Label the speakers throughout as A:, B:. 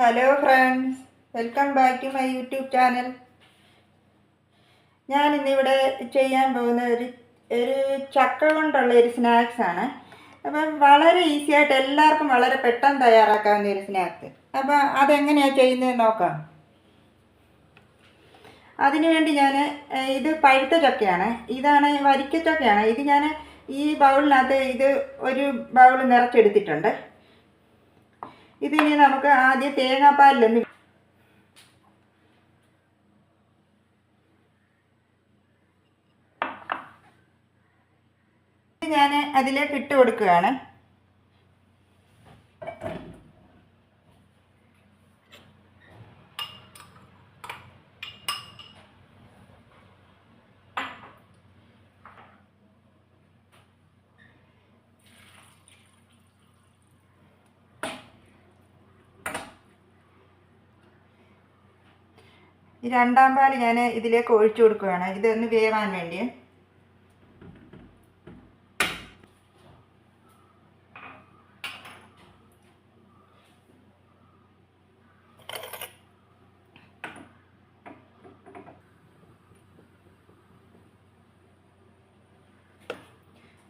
A: Hello friends welcome back to my YouTube channel ഞാൻ ഇന്നിവിടെ ചെയ്യാൻ പോകുന്ന ഒരു ഒരു ചക്ക കൊണ്ടുള്ള ഒരു സ്നാക്സ് ആണ്. അപ്പം വളരെ ഈസി ആയിട്ട് എല്ലാവർക്കും വളരെ പെട്ടെന്ന് തയ്യാറാക്കാവുന്ന ഒരു സ്നാക്സ് അപ്പം അതെങ്ങനെയാണ് ചെയ്യുന്നത് നോക്കാം. അതിനുവേണ്ടി ഞാൻ ഇത് പഴുത്ത ചക്കയാണ്. ഇതാണ് വരിക്ക ചക്കയാണ് ഇത് ഞാൻ ഈ ബൗളിനകത്ത് ഇത് ഒരു ബൗൾ നിറച്ചെടുത്തിട്ടുണ്ട്. ഇതിനി നമുക്ക് ആദ്യം തേങ്ങാപ്പാലിലൊന്ന് ഞാൻ അതിലേക്ക് ഇട്ട് കൊടുക്കുകയാണ്. ഈ രണ്ടാം പാൽ ഞാൻ ഇതിലേക്ക് ഒഴിച്ചു കൊടുക്കുകയാണ്. ഇതൊന്ന് വേവാൻ വേണ്ടി.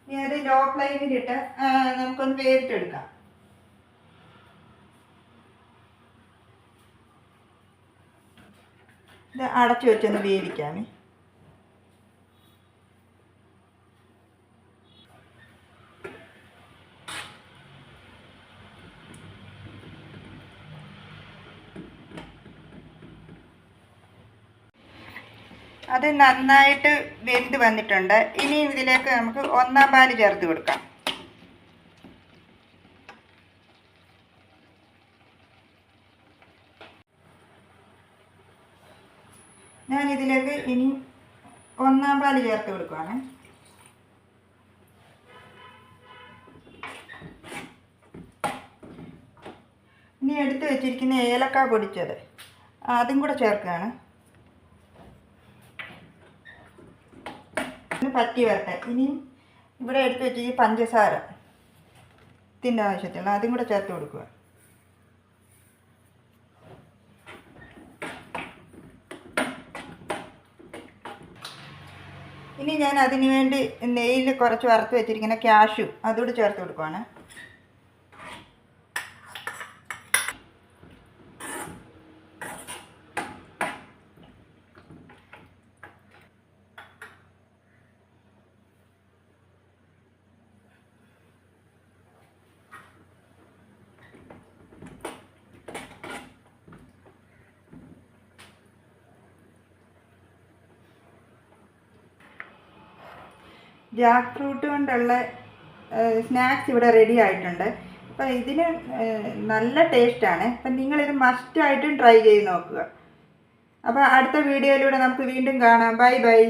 A: ഇനി അത് ലോ ഫ്ലെയിമിലിട്ട് നമുക്കൊന്ന് വേവിച്ചെടുക്കാം. ഇത് അടച്ചു വെച്ചൊന്ന് വേവിക്കാമേ. അത് നന്നായിട്ട് വെന്ത് വന്നിട്ടുണ്ട്. ഇനി ഇതിലേക്ക് നമുക്ക് ഒന്നാം പാൽ ചേർത്ത് കൊടുക്കാം. ഞാൻ ഇതിലേക്ക് ഇനി ഒന്നാം പാൽ ചേർത്ത് കൊടുക്കുവാണ്. ഇനി എടുത്ത് വെച്ചിരിക്കുന്ന ഏലക്ക പൊടിച്ചത്. അതും കൂടെ ചേർക്കുകയാണ്. പറ്റി വരട്ടെ. ഇനിയും ഇവിടെ എടുത്ത് വെച്ച് ഈ പഞ്ചസാര ത്തിന്റെ ആവശ്യത്തിനുള്ള അതും കൂടെ ചേർത്ത് കൊടുക്കുക ഇനി ഞാൻ അതിന് വേണ്ടി നെയ്യിൽ കുറച്ച് വറുത്ത് വെച്ചിരിക്കുന്ന ക്യാഷു അതുകൂടി ചേർത്ത് കൊടുക്കുവാണ്. ജാക്ക് ഫ്രൂട്ട് കൊണ്ടുള്ള സ്നാക്സ് ഇവിടെ റെഡി ആയിട്ടുണ്ട്. അപ്പോൾ ഇതിന് നല്ല ടേസ്റ്റാണ് അപ്പം നിങ്ങളിത് മസ്റ്റായിട്ടും ട്രൈ ചെയ്ത് നോക്കുക. അപ്പോൾ അടുത്ത വീഡിയോയിലൂടെ നമുക്ക് വീണ്ടും കാണാം. Bye bye